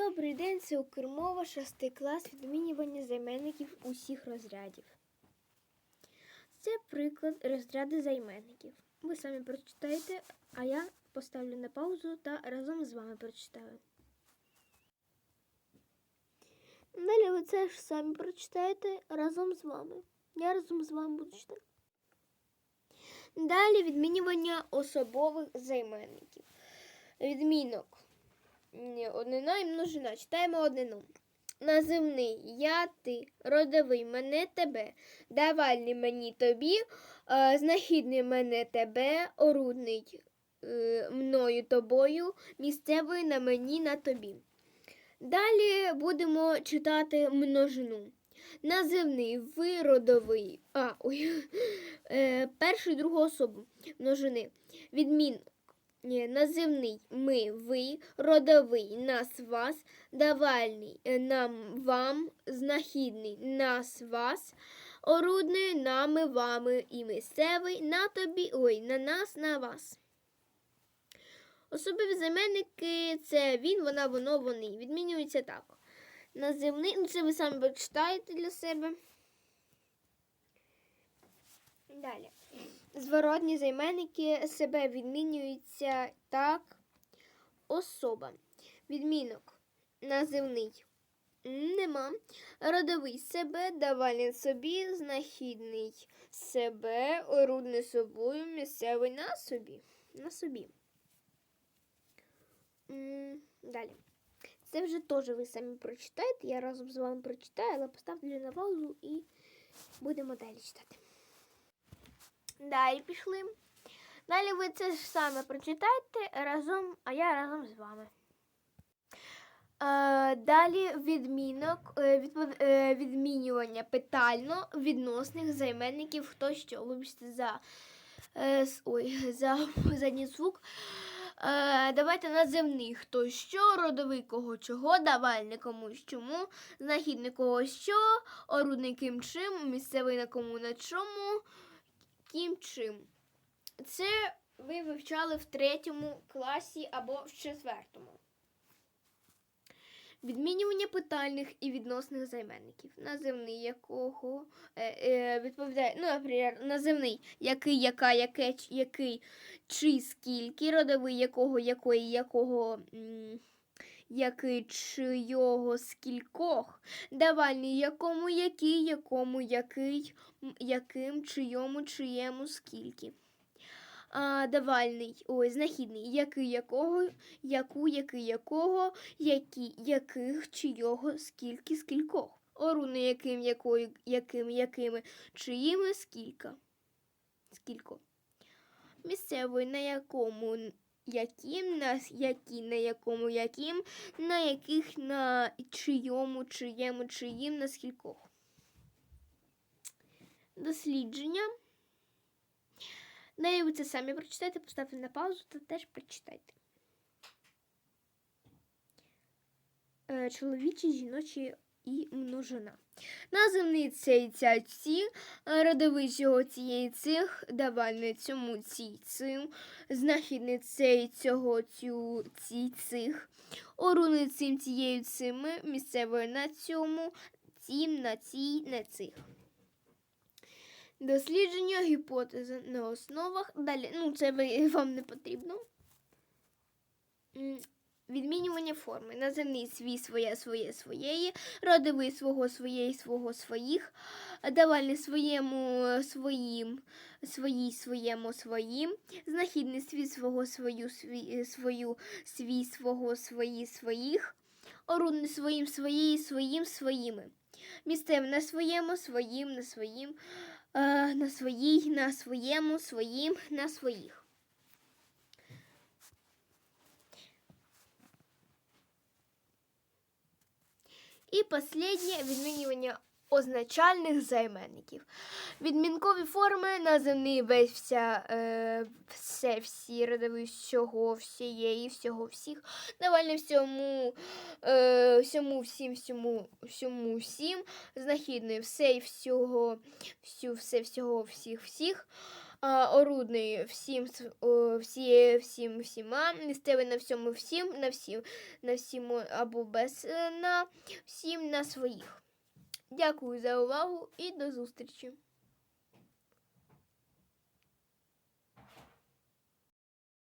Добрий день, це Укрмова, шостий клас відмінювання займенників усіх розрядів. Це приклад розряду займенників. Ви самі прочитаєте, а я поставлю на паузу та разом з вами прочитаю. Далі ви це ж самі прочитаєте разом з вами. Я разом з вами буду читати. Далі відмінювання особових займенників. Відмінок. Однина і множина. Читаємо однину. Називний я, ти, родовий мене тебе, давальний мені тобі, е, знахідний мене тебе, орудний е, мною тобою, місцевий на мені на тобі. Далі будемо читати множину. Називний ви родовий. А, ой, е, першу і другу особу множини. Відмінок. Називний ми, ви, родовий нас, вас, давальний е, нам, вам, знахідний нас, вас, орудний нами, вами і місцевий на тобі, ой, на нас, на вас. Особливі займенники це він, вона, воно, вони. Відмінюються так. Називний, ну це ви самі прочитаєте для себе. Далі. Зворотні займенники себе відмінюються так. Особа. Відмінок. Називний. Нема. Родовий себе, давальний собі, знахідний себе, орудний собою, місцевий на собі. На собі. Далі. Це вже теж ви самі прочитаєте. Я разом з вами прочитаю, але поставлю на паузу і будемо далі читати. Далі пішли. Далі ви це ж саме прочитаєте разом, а я разом з вами. Е, далі відмінок, е, е, відмінювання питально відносних займенників хто що. Вибачте за, ой, за задній звук. Давайте називний хто що, родовий кого чого, давальний комусь чому, знахідний кого що, орудний ким чим, місцевий на кому на чому, ким чим. Це ви вивчали в третьому класі або в четвертому. Відмінювання питальних і відносних займенників. Називний якого е, е, відповідає, ну, наприклад, називний який, яка, яке, який, чи, скільки, родовий якого, якої, якого, м, який, чийого, скількох, давальний якому, який, якому, який, яким, чийому, чиєму, скільки. А, давальний, ой, знахідний, який, якого, яку, який, якого, які, яких, чийого, скільки, скількох. Орудний, яким, якою, яким, якими, чиїми, скілька. Скілько. Місцевий, на якому, яким, на які, на якому, яким, на яких, на чийому, чиєму, чиїм, на скількох. Дослідження. Далі ви це самі прочитайте, поставте на паузу та теж прочитайте. Е, Чоловічі, жіночі і множина. Називний цей ця ці, е, родовий цього цієї цих, давальний цьому цій цим, знахідний цього цю ці цих, орудний цим цією цими, місцевою на цьому, цім, на цій, на цих. Дослідження гіпотези на основах. Далі, ну це вам не потрібно. Відмінювання форми. Називний свій, своє, своє, своєї, родовий свого, своєї, свого, своїх, давальний своєму, своїм, своїй, своєму, своїм, знахідний свій, свого, свою, свій, свою, свій, свого, свої, своїх, орудний своїм, своєї, своїм, своїми. Місцем на своєму, своїм, на своїм, е, на своїй, на своєму, своїм, на своїх. І останнє відмінювання означальних займенників. Відмінкові форми називний весь вся, е, все, всі, родовий всього, всієї, всього, всіх. Давальний всьому, е, всьому, всім, всьому, всьому, всім. Знахідний все і всього, всю, все, всього, всіх, всіх. Орудний всім, всі, всім, всіма, місцевий на всьому всім, на всім, на всім або без е, на всім на своїх. Дякую за увагу і до зустрічі!